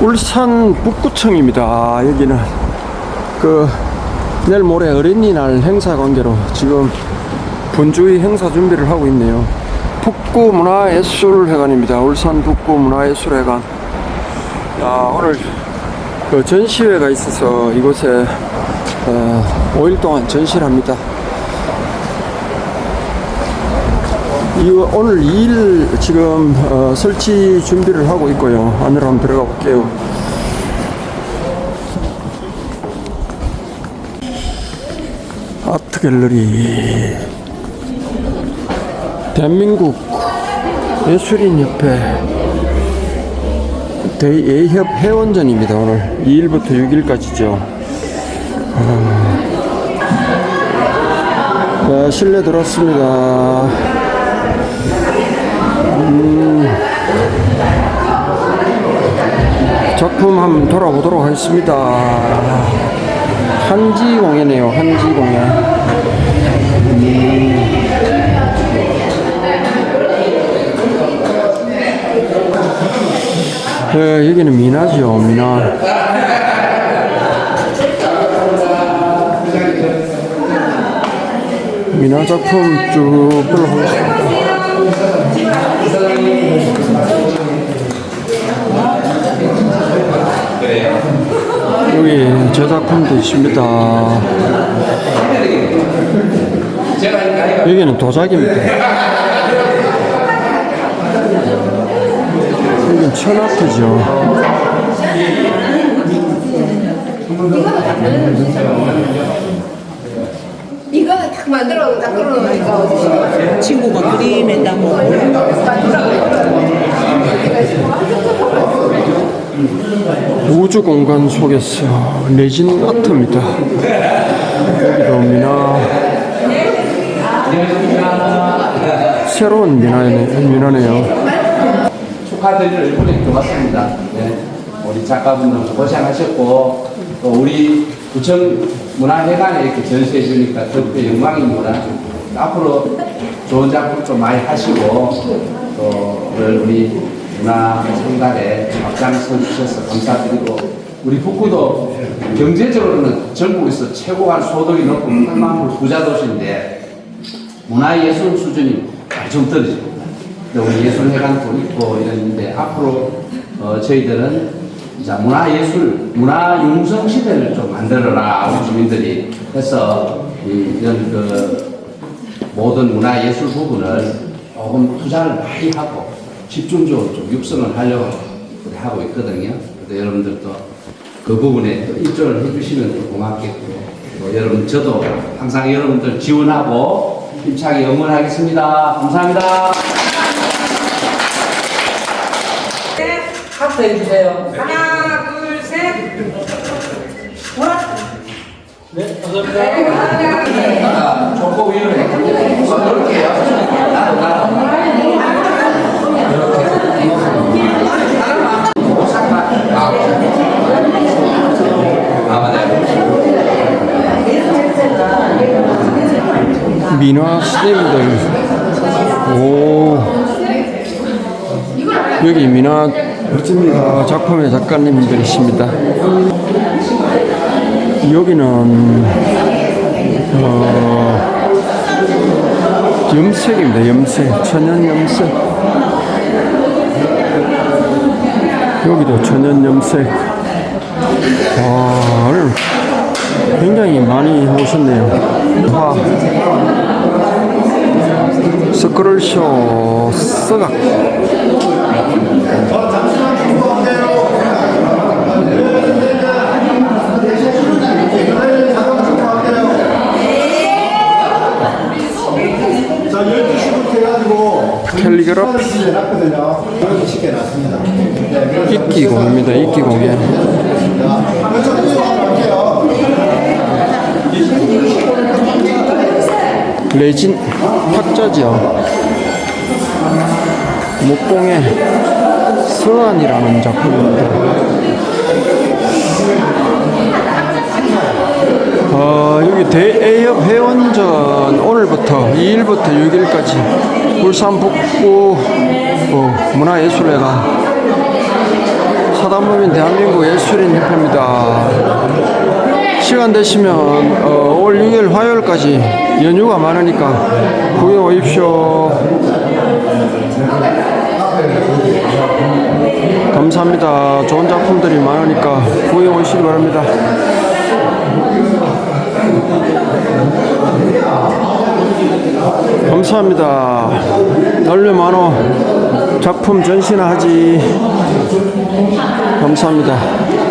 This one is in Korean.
울산 북구청입니다. 여기는 그 내일 모레 어린이날 행사 관계로 지금 분주히 행사 준비를 하고 있네요. 북구 문화예술회관입니다. 울산 북구 문화예술회관. 야, 오늘 그 전시회가 있어서 이곳에 어, 5일 동안 전시를 합니다. 이 오늘 2일 지금 어, 설치 준비를 하고 있고요. 안으로 한번 들어가 볼게요. 아트 갤러리 대한민국 예술인 협회 대예협 회원전입니다. 오늘 2일부터 6일까지죠. 자, 실내 들어왔습니다. 작품 한번 돌아보도록 하겠습니다. 한지 공예네요, 한지 공예. 네, 여기는 미나죠, 미나. 미나 작품 쭉 들어보겠습니다. 여기 제 작품도 있습니다. 여기는 도자기입니다. 여기는 천아트죠. 이거는 딱 만들어 딱 끌어놓으니까 친구가 그림에다 뭐 우주 공간 속에서 레진 아트입니다. 여기도 미나 새로운 미나네, 미나네요. 축하드릴 일본에 들어왔습니다. 네. 우리 작가분들 고생하셨고 또 우리 구청 문화회관에 이렇게 전시해 주니까 더욱더 영광입니다. 앞으로 좋은 작품도 많이 하시고 또 오늘 우리 문화 성달에 앞장서 주셔서 감사드리고 우리 북구도 경제적으로는 전국에서 최고한 소득이 높고 8만 불 부자 도시인데 문화예술 수준이 좀. 근데 우리 예술회관도 있고 이랬는데 앞으로 어, 저희들은 자 문화예술 문화융성 시대를 좀 만들어라 우리 주민들이 해서 이, 이런 그 모든 문화예술 부분을 조금 투자를 많이 하고 집중적으로 좀 육성을 하려고 그렇게 하고 있거든요. 그래서 여러분들도 그 부분에 또 입조를 해주시면 또 고맙겠고요. 또 여러분 저도 항상 여러분들 지원하고 힘차게 응원하겠습니다. 감사합니다. 하트 해주세요. 하나 둘셋 아, 초코 위로 넣을게요. 나도 나도. 이렇게. 잠깐. 아, 아 맞아요. 스님들. 오. 여기 미나 어, 작품의 작가님들이십니다. 여기는 어, 염색입니다. 염색, 천연 염색. 여기도 천연 염색. 와, 굉장히 많이 오셨네요. 화. 스크롤쇼 서각 자, 12시부터 해가지고 캘리그라피. 이끼공입니다. 이끼공예 자, 이쪽 수업할게요. 레진 탁자지요 목공의 서안이라는 작품입니다. 어, 여기 대애협 회원전 오늘부터 2일부터 6일까지 울산 북구 어, 문화예술회관 사단법인 대한민국 예술인 협회입니다. 시간 되시면 어, 5월 6일 화요일까지 연휴가 많으니까 구경 오십시오. 감사합니다. 좋은 작품들이 많으니까 구경 오시기 바랍니다. 감사합니다. 널리 많어 작품 전시나 하지. 감사합니다.